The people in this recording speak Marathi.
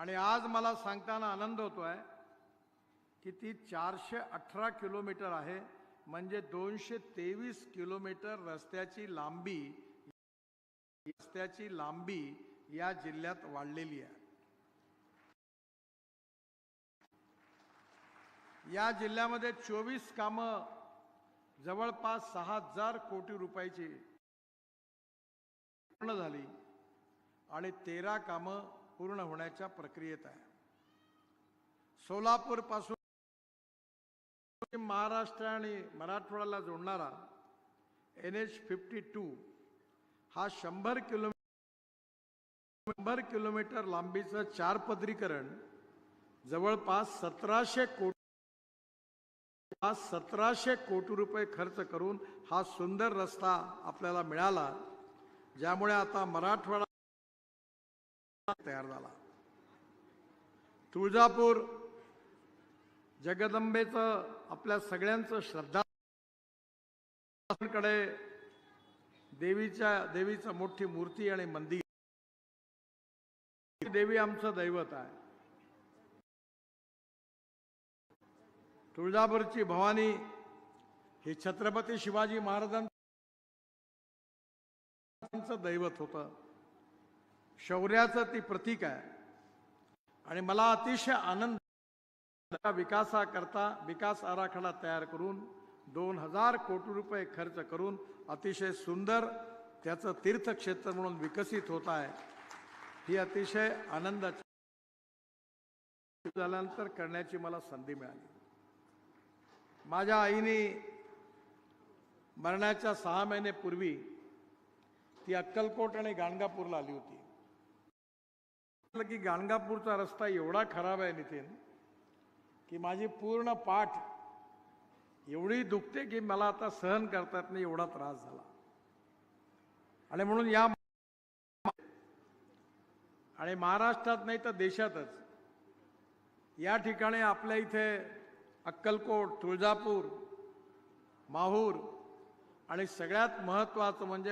आणि आज मला सांगताना आनंद होतो आहे की ती चारशे अठरा किलोमीटर आहे म्हणजे दोनशे तेवीस किलोमीटर रस्त्याची लांबी रस्त्याची लांबी या जिल्ह्यात वाढलेली आहे. या जिल्ह्यामध्ये चोवीस कामं जवळपास सहा हजार कोटी रुपयाची पूर्ण झाली आणि तेरा कामं पूर्ण होण्याच्या प्रक्रियेत आहे. सोलापूरपासून महाराष्ट्र आणि मराठवाड्याला जोडणारा एन एच फिफ्टी टू हा शंभर किलोमीटर शंभर किलोमीटर लांबीचं चार पदरीकरण जवळपास सतराशे कोटी हा सतराशे कोटी रुपये खर्च करून हा सुंदर रस्ता आपल्याला मिळाला ज्यामुळे आता मराठवाडा तयार झाला. तुळजापूर जगदंबेचं आपल्या सगळ्यांचं श्रद्धा कडे देवीच्या देवीचं मोठी मूर्ती आणि मंदिर. देवी आमचं दैवत आहे. तुळजापूरची भवानी हे छत्रपती शिवाजी महाराजांचं दैवत होतं. शौर्याचं ती प्रतीक आहे. आणि मला अतिशय आनंद विकासाकरता विकास आराखडा तयार करून दोन हजार कोटी रुपये खर्च करून अतिशय सुंदर त्याचं तीर्थक्षेत्र म्हणून विकसित होत आहे. ही अतिशय आनंदाची झाल्यानंतर करण्याची मला संधी मिळाली. माझ्या आईने मरण्याच्या सहा महिने पूर्वी ती अक्कलकोट आणि गाणगापूरला आली होती. की गाणगापूरचा रस्ता एवढा खराब आहे नितीन की माझी पूर्ण पाठ एवढी दुखते की मला आता सहन करता येत नाही एवढा त्रास झाला. आणि म्हणून या आणि महाराष्ट्रात नाही तर देशातच. या ठिकाणी आपल्या इथे अक्कलकोट तुळजापूर माहूर आणि सगळ्यात महत्त्वाचं म्हणजे